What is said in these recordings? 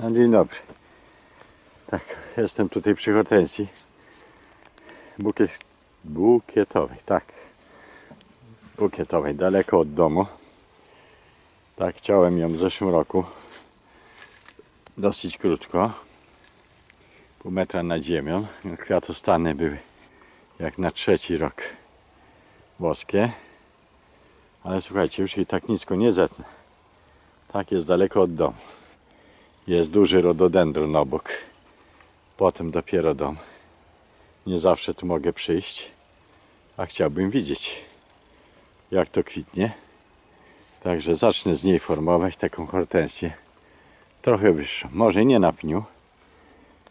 No, dzień dobry. Tak, jestem tutaj przy hortensji. Bukiet, bukietowej, tak. Bukietowej, daleko od domu. Tak, chciałem ją w zeszłym roku. Dosyć krótko. Pół metra nad ziemią. Kwiatostany były jak na trzeci rok boskie. Ale słuchajcie, już jej tak nisko nie zetnę. Tak jest daleko od domu. Jest duży rododendron obok. Potem dopiero dom. Nie zawsze tu mogę przyjść, a chciałbym widzieć, jak to kwitnie. Także zacznę z niej formować taką hortensję. Trochę wyższą. Może nie na pniu,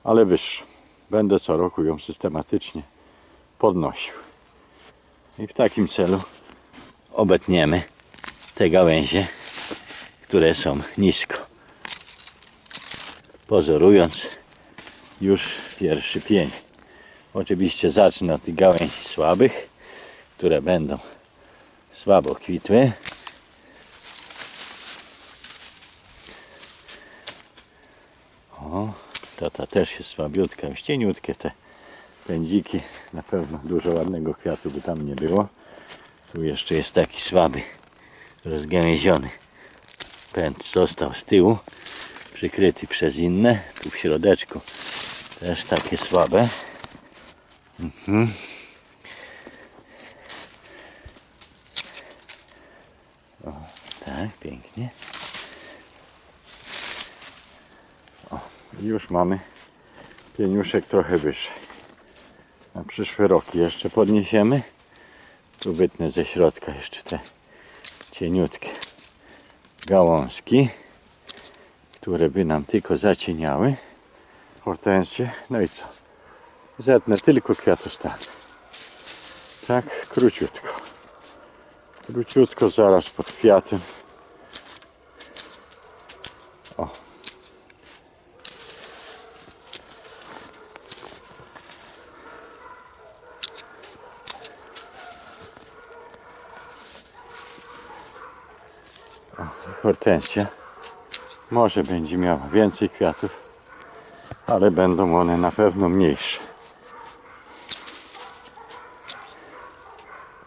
ale wyższą. Będę co roku ją systematycznie podnosił. I w takim celu obetniemy te gałęzie, które są nisko pozorując już pierwszy pień. Oczywiście zacznę od tych gałęzi słabych, które będą słabo kwitły. O, to ta też jest słabiutka, już cieniutkie te pędziki. Na pewno dużo ładnego kwiatu by tam nie było. Tu jeszcze jest taki słaby, rozgałęziony pęd został z tyłu przykryty przez inne. Tu w środeczku też takie słabe. Mhm. O, tak, pięknie. O, już mamy pieniuszek trochę wyżej. Na przyszły rok jeszcze podniesiemy. Tu wytnę ze środka jeszcze te cieniutkie gałązki które by nam tylko zacieniały hortensję. No i co? Zetnę tylko kwiatostan. Tak, króciutko. Króciutko, zaraz pod kwiatem. O. O, hortensja. Może będzie miała więcej kwiatów, ale będą one na pewno mniejsze.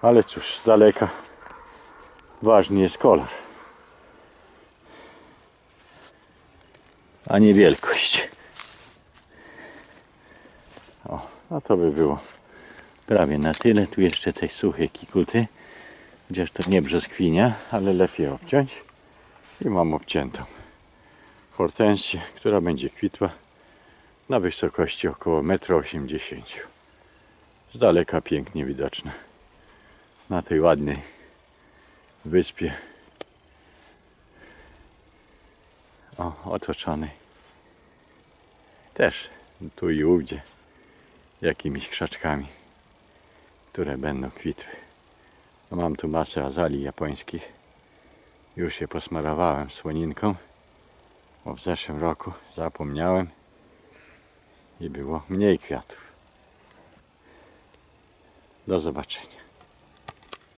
Ale cóż, z daleka ważny jest kolor, a nie wielkość. O, no to by było prawie na tyle. Tu jeszcze tej suchej kikuty, chociaż to nie brzoskwinia, ale lepiej obciąć i mam obciętą hortensję, która będzie kwitła na wysokości około 1,80 m. Z daleka pięknie widoczna na tej ładnej wyspie. O, otoczonej też tu i ówdzie jakimiś krzaczkami, które będą kwitły. Mam tu masę azalii japońskich. Już je posmarowałem słoninką. Bo w zeszłym roku zapomniałem i było mniej kwiatów. Do zobaczenia.